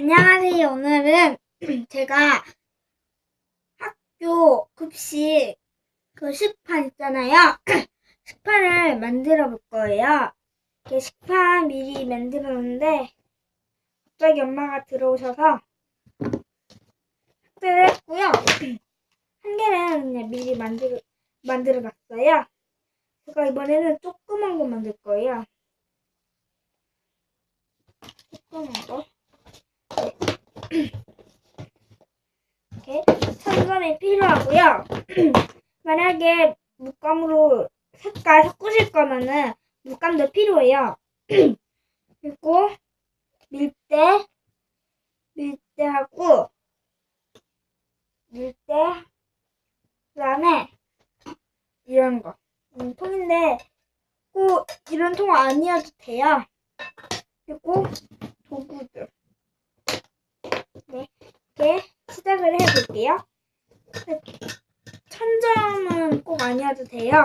안녕하세요. 오늘은 제가 학교 급식 그 식판 있잖아요. 식판을 만들어 볼 거예요. 이렇게 식판 미리 만들어 놨는데 갑자기 엄마가 들어오셔서 학대를 했고요. 한 개는 그냥 미리 만들, 만들어 놨어요. 제가 이번에는 조그만 거 만들 거예요. 조그만 거. 이렇게 천점이 필요하고요. 만약에 물감으로 색깔 섞으실 거면은 물감도 필요해요. 그리고 밀대, 밀대하고 밀대, 그다음에 이런 거. 음, 통인데 꼭 이런 통 아니어도 돼요. 그리고 도구들. 네, 이렇게 시작을 해볼게요. 천점은 꼭 아니어도 돼요.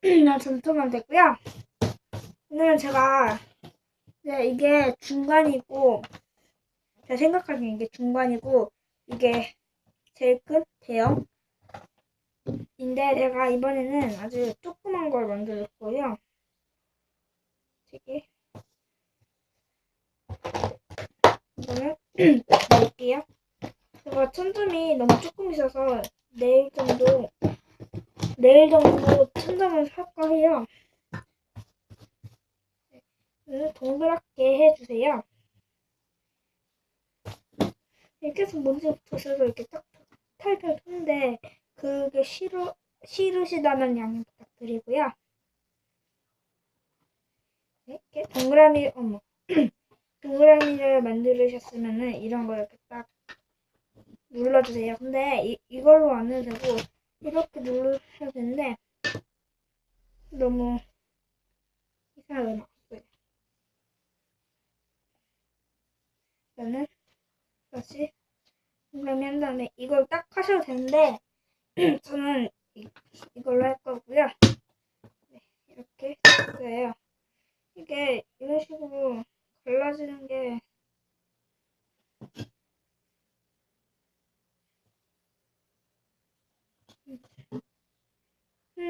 그냥 점토만 되고요. 오늘은 제가 네, 이게 중간이고 제가 생각하기엔 이게 중간이고 이게 제일 큰 대형 인데 제가 이번에는 아주 조그만 걸 만들 거예요. 되게 이거는 낼게요. 제가 천점이 너무 조금 있어서 내일 정도 내일 정도 천점을 살까 해요. 네, 동그랗게 해주세요. 해서 먼지 붙어서 이렇게 딱 탈탈 토는데 그게 싫어 싫으시다면 양해 부탁드리고요. 네, 이렇게 동그라미 어머 동그라미를 만들으셨으면은 이런 거 이렇게 딱 눌러주세요. 근데 이, 이걸로 안 해도 되고 이렇게 누르셔도 되는데 너무 이상하게 나왔어요. 저는 다시 동그라미 한 다음에 이걸 딱 하셔도 되는데 저는 이, 이걸로 할 거고요. 네, 이렇게 했어요. 이게 이런 식으로 갈라지는 게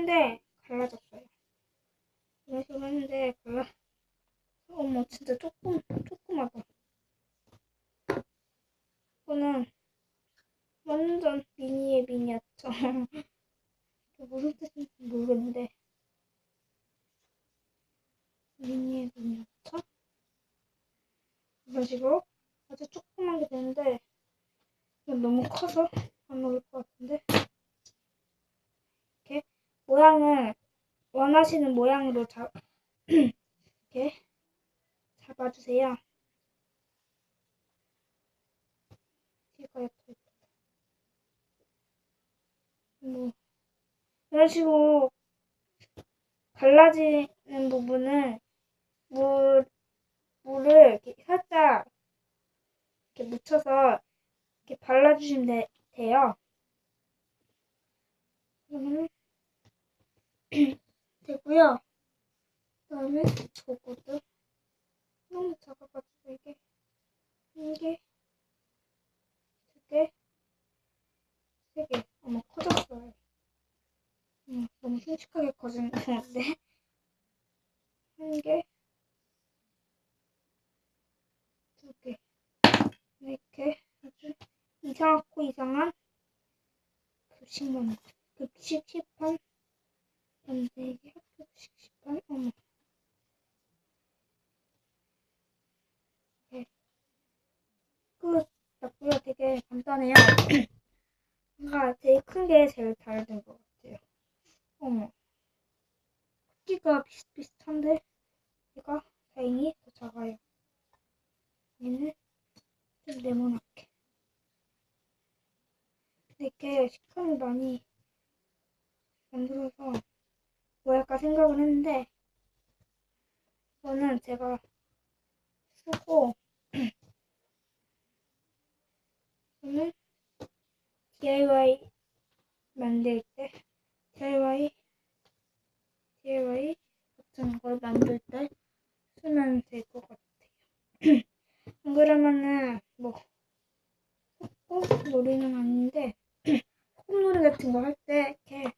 근데 갈라졌어요. 식으로 했는데 갈라 어머 진짜 조금 조그마다 이거는 완전 미니의 미니였죠. 무슨 뜻인지 모르겠는데 미니의 미니였죠? 이런 식으로 아주 조그만 게 되는데 너무 커서 안 어울릴 것 같은데 이렇게 모양을 원하시는 모양으로 잡 이렇게 잡아주세요. 뭐 이런 식으로 갈라지는 부분은 물 물을 이렇게 살짝 이렇게 묻혀서 이렇게 발라주시면 돼, 돼요. 그러면 되고요. 그다음에 저거도 너무 작아가지고 이게 이게 두 개, 세 개. 어머 커졌어요. 음, 너무 흉측하게 커진 것 같은데 한 개. 두 개. 이렇게 아주 이상하고 이상한 급식 만 급식 식판 만들기 학교식 식판 어머. 네. 끝. 났고요 되게 간단해요. 뭔가 제일 큰게 제일 잘된 것 같아요. 어머. 크기가 비슷비슷한데? 얘가 다행히 더 작아요. 얘는 좀 네모나게. 이렇게 식판을 많이 만들어서 뭐 할까 생각을 했는데 이거는 제가 쓰고 저는 DIY 만들 때 DIY DIY 같은 걸 만들 때 쓰면 될 것 같아요. 그러면은 뭐 소꿉놀이는 아닌데 소꿉놀이 같은 거 할 때 이렇게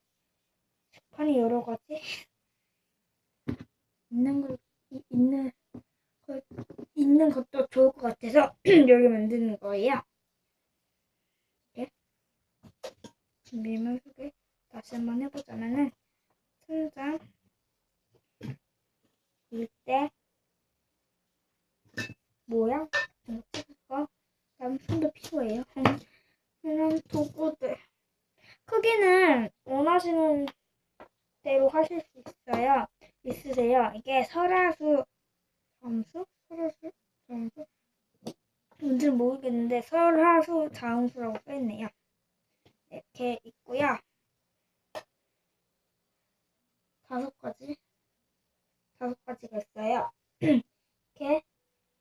식판이 여러 가지 있는 걸 이- 있는 걸 있는 것도 좋을 것 같아서 여기 만드는 거예요. 이렇게 준비물 소개 다시 한번 해보자면은 천장 일대 모양 같은 거 찍고 그다음 손도 필요해요. 이런 도구들 크기는 원하시는 대로 하실 수 있어요. 있으세요. 이게 설화수 잠수 설화수 잠수 뭔지 모르겠는데 설화수 자음수라고 써있네요. 이렇게 있고요. 다섯 가지 다섯 가지가 있어요. 이렇게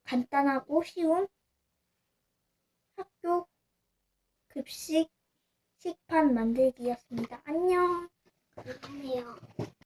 간단하고 쉬운 학교 급식 식판 만들기였습니다. 안녕. 안녕하세요.